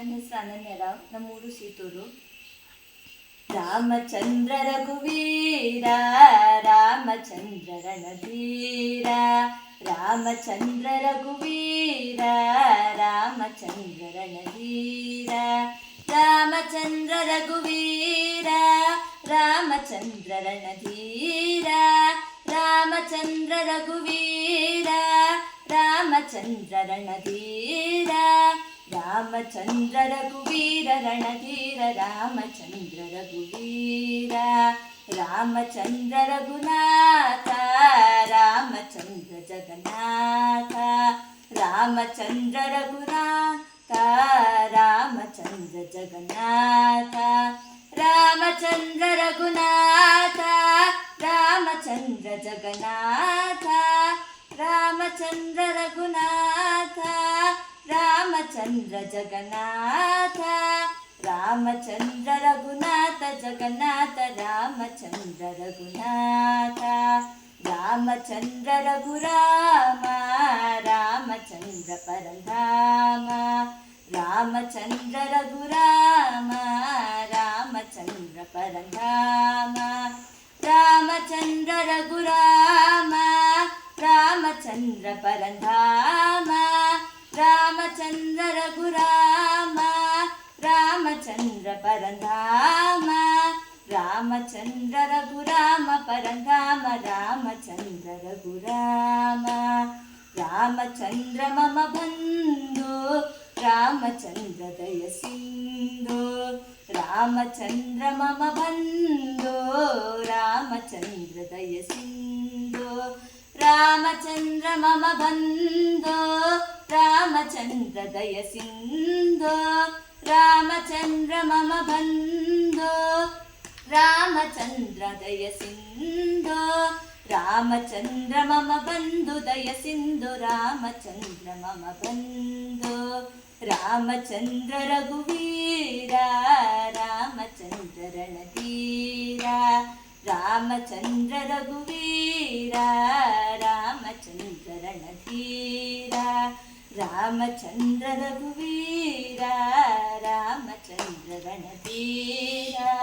ನನ್ನ ಹೆಸರು ಅನನ್ಯರಾವ್ ನಮ್ಮೂರು ಸೀತೂರು ರಾಮಚಂದ್ರ ರಘುವೀರ ರಾಮಚಂದ್ರ ರಣಧೀರ ರಾಮಚಂದ್ರ ರಘುವೀರ ರಾಮಚಂದ್ರ ರಣಧೀರ ರಾಮಚಂದ್ರ ರಘುವೀರ ರಾಮಚಂದ್ರ ರಣಧೀರ ರಾಮಚಂದ್ರ ರಘುವೀರ ರಾಮಚಂದ್ರ ರಣಧೀರ ರಾಮಚಂದ್ರ ರಘುವೀರ ರಣಧೀರ ರಾಮಚಂದ್ರ ರಘುವೀರ ರಾಮಚಂದ್ರ ರಘುನಾಥ ರಾಮಚಂದ್ರ ಜಗನ್ನಾಥ ರಾಮಚಂದ್ರ ರಘುನಾಥ ರಾಮಚಂದ್ರ ಜಗನ್ನಾಥ ರಾಮಚಂದ್ರ ರಘುನಾಥ ರಾಮಚಂದ್ರ ಜಗನ್ನಾಥ ರಾಮಚಂದ್ರ ರಘುನಾಥ రామచంద్ర జగన్నాథ రామచంద్ర రఘునాథ జగన్నాథ రామచంద్ర రఘునాథ రామచంద్ర రఘురామ రామచంద్ర పరధామ రామచంద్ర రఘురామ రామచంద్ర పరధామ రామచంద్ర రఘురామ రామచంద్ర పరధామ. రామచంద్ర పరంధామ రామచంద్ర రఘురామ పరంధామ రామచంద్ర రఘురామ రామచంద్ర మమ బంధు రామచంద్ర దయ సింధు రామచంద్ర మమ బంధు రామచంద్ర దయ సింధు రామచంద్ర మమ బంధు రామచంద్ర దయ సింధు రామచంద్ర మమ బంధో రామచంద్ర దయ సింధో రామచంద్ర మమ బంధు దయ సింధు రామచంద్ర మమ బంధు రామచంద్ర రఘువీర రామచంద్ర రణధీర రామచంద్ర రఘువీర రామచంద్ర రణధీర రామచంద్ర రఘువీర. vida